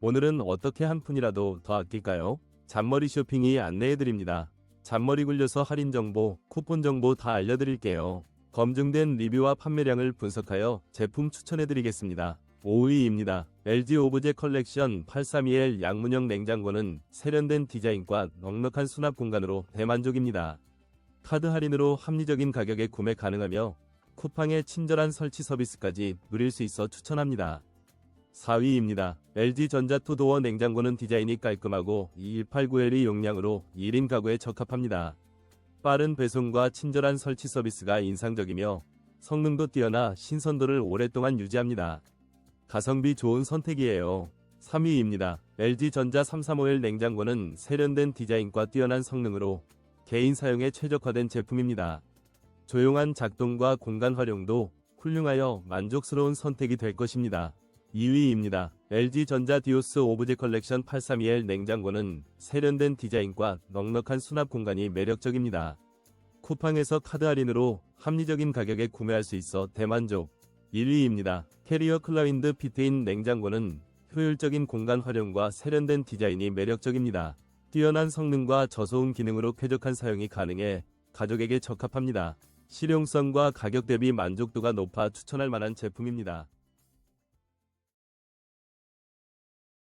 오늘은 어떻게 한 푼이라도 더 아낄까요? 잔머리 쇼핑이 안내해드립니다. 잔머리 굴려서 할인 정보, 쿠폰 정보 다 알려드릴게요. 검증된 리뷰와 판매량을 분석하여 제품 추천해드리겠습니다. 5위입니다. LG 오브제 컬렉션 832L 양문형 냉장고는 세련된 디자인과 넉넉한 수납 공간으로 대만족입니다. 카드 할인으로 합리적인 가격에 구매 가능하며 쿠팡의 친절한 설치 서비스까지 누릴 수 있어 추천합니다. 4위입니다. LG전자 투도어 냉장고는 디자인이 깔끔하고 2189L의 용량으로 1인 가구에 적합합니다. 빠른 배송과 친절한 설치 서비스가 인상적이며 성능도 뛰어나 신선도를 오랫동안 유지합니다. 가성비 좋은 선택이에요. 3위입니다. LG전자 335L 냉장고는 세련된 디자인과 뛰어난 성능으로 개인 사용에 최적화된 제품입니다. 조용한 작동과 공간 활용도 훌륭하여 만족스러운 선택이 될 것입니다. 2위입니다. LG전자 디오스 오브제 컬렉션 832L 냉장고는 세련된 디자인과 넉넉한 수납 공간이 매력적입니다. 쿠팡에서 카드 할인으로 합리적인 가격에 구매할 수 있어 대만족. 1위입니다. 캐리어 클라윈드 피트인 냉장고는 효율적인 공간 활용과 세련된 디자인이 매력적입니다. 뛰어난 성능과 저소음 기능으로 쾌적한 사용이 가능해 가족에게 적합합니다. 실용성과 가격 대비 만족도가 높아 추천할 만한 제품입니다.